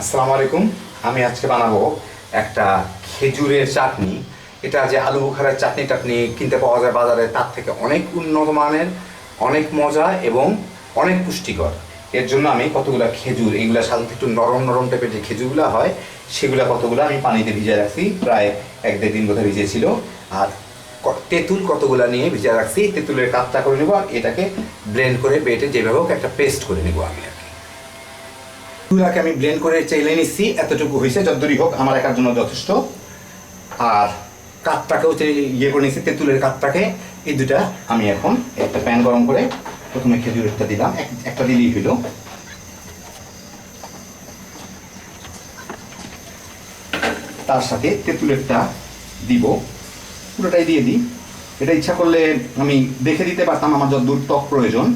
আসসালামু আলাইকুম। আমি আজকে বানাবো একটা খেজুরের চাটনি। এটা যে আলু বোখারের চাটনি টাটনি কিনতে পাওয়া যায় বাজারে, তার থেকে অনেক উন্নত মানের, অনেক মজা এবং অনেক পুষ্টিকর। এর জন্য আমি কতগুলো খেজুর এইগুলা সাধারণত একটু নরম নরম টাইপের যে খেজুরগুলো হয়, সেগুলো কতগুলো আমি পানিতে ভিজে রাখছি। প্রায় এক দেড় দিন বোধহয় ভিজেছিল। আর তেঁতুল কতগুলো নিয়ে ভিজে রাখছি, তেঁতুলের কাপটা করে নেব আর এটাকে ব্লেন্ড করে বেটে যেভাবে হোক একটা পেস্ট করে নেব আমি। আর কি এগুলাকে আমি ব্লেন্ড করে চাইলে নিচ্ছি এতটুকু হয়েছে যতদূরই হোক আমার একার জন্য যথেষ্ট। আর কাঠটাকেও ইয়ে করে নিচ্ছি তেঁতুলের কাঠটাকে। এই দুটা আমি এখন একটা প্যান গরম করে প্রথমে খেজুরেরটা দিলাম, এক- একটা দিলেই হইল। তার সাথে তেঁতুলেরটা দিব। পুরোটাই দিয়ে দিই। এটা ইচ্ছা করলে আমি দেখে দিতে পারতাম, আমার যত দূর ত্বক প্রয়োজন।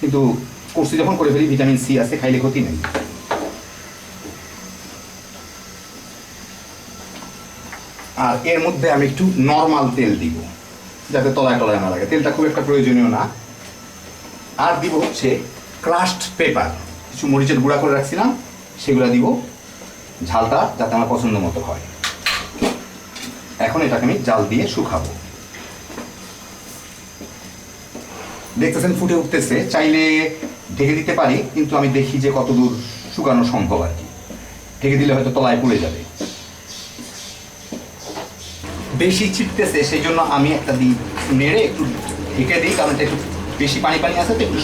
কিন্তু করছি যখন, করে ফেলি, ভিটামিন সি আছে, খাইলে ক্ষতি নেই। আর এর মধ্যে আমি একটু নর্মাল তেল দিব, যাতে তলায় টলায় না লাগে। তেলটা খুব একটা প্রয়োজনীয় না। আর দিব হচ্ছে ক্রাস্ট পেপার কিছু মরিচের গুঁড়া করে রাখছিলাম, সেগুলো দিব ঝালটা যাতে আমার পছন্দ মতো হয়। এখন এটাকে আমি জাল দিয়ে শুকাবো। দেখতেছেন ফুটে উঠতেছে, চাইলে ঢেকে দিতে পারি, কিন্তু আমি দেখি যে কতদূর শুকানো সম্ভব আর কি। ঢেকে দিলে হয়তো তলায় পড়ে যাবে। বেশি ছিটতেছে সেই জন্য আমি একটা দিই নেড়ে একটু ঢেকে দিই, কারণ একটু বেশি পানি পানি আছে, তো একটু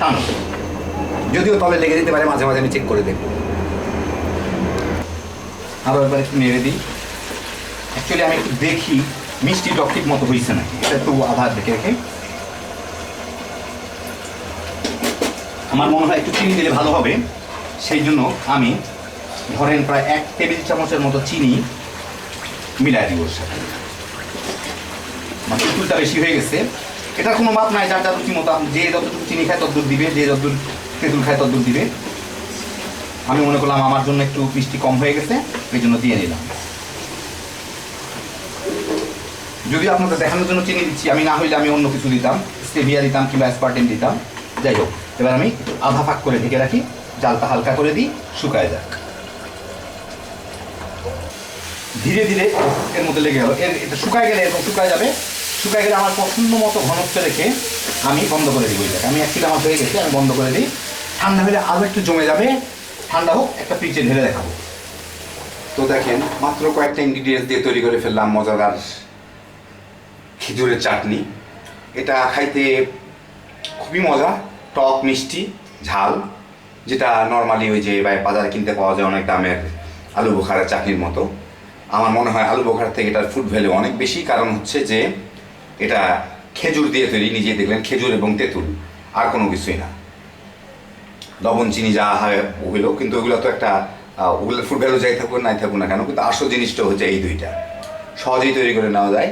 টান যদিও তলে লেগে দিতে পারে, মাঝে মাঝে আমি চেক করে দেখব। আরও একবার একটু নেড়ে দিই। অ্যাকচুয়ালি আমি একটু দেখি, মিষ্টি টক ঠিক মতো হয়েছে নাকি, এটা একটু আধা দেখে রেখে। আমার মনে হয় একটু চিনি দিলে ভালো হবে সেই জন্য আমি ধরেন প্রায় এক টেবিল চামচের মতো চিনি মিলাই দিব ওর সাথে মানে তেঁতুলটা বেশি হয়ে গেছে। এটা কোনো মাপ নাই, যার রুচি মতো যে যতটুকু চিনি খায় ততদূর দিবে, যে যতদূর তেঁতুল খায় ততদূর দিবে। আমি মনে করলাম আমার জন্য একটু মিষ্টি কম হয়ে গেছে এই জন্য দিয়ে নিলাম যদি আপনাদের দেখানোর জন্য চিনি দিচ্ছি, আমি না হইলে আমি অন্য কিছু দিতাম, স্টেভিয়া দিতাম কিংবা অ্যাসপার্টেন দিতাম। যাই হোক, এবার আমি আধা ফাঁক করে ঢেকে রাখি, জালটা হালকা করে দিই, শুকায় যাক। ধীরে ধীরে এর মধ্যে লেগে গেল। এর এটা শুকায় গেলে এরকম শুকায় যাবে। শুকায় গেলে আমার পছন্দ মতো ঘনত্ব রেখে আমি বন্ধ করে দিই ওইটাকে আমি অ্যাকচুয়ালি আমার হয়ে গেছে, আমি বন্ধ করে দিই। ঠান্ডা হলে আরও একটু জমে যাবে। ঠান্ডা হোক, একটা পিচে ঢেলে দেখাবো। তো দেখেন, মাত্র কয়েকটা ইনগ্রিডিয়েন্টস দিয়ে তৈরি করে ফেললাম মজাদার খেজুরের চাটনি। এটা খাইতে খুবই মজা। টক, মিষ্টি, ঝাল, যেটা নর্মালি ওই যে বাজারে কিনতে পাওয়া যায় অনেক দামের আলু বোখারের চাটনির মতো। আমার মনে হয় আলু বোখার থেকে এটার ফুড ভ্যালু অনেক বেশি, কারণ হচ্ছে যে এটা খেজুর দিয়ে তৈরি নিজে দেখলেন খেজুর এবং তেঁতুল, আর কোনো কিছুই না। লবণ, চিনি যা হয় ওগুলো কিন্তু ওগুলো তো একটা ওগুলোর ফুড ভ্যালু যাই থাকুক নাই থাকুক না কেন, কিন্তু আসল জিনিসটা হচ্ছে এই দুইটা। সহজেই তৈরি করে নেওয়া যায়।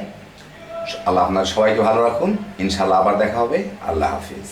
আল্লাহ আপনার সবাইকে ভালো রাখুন। ইনশাল্লাহ আবার দেখা হবে। আল্লাহ হাফিজ।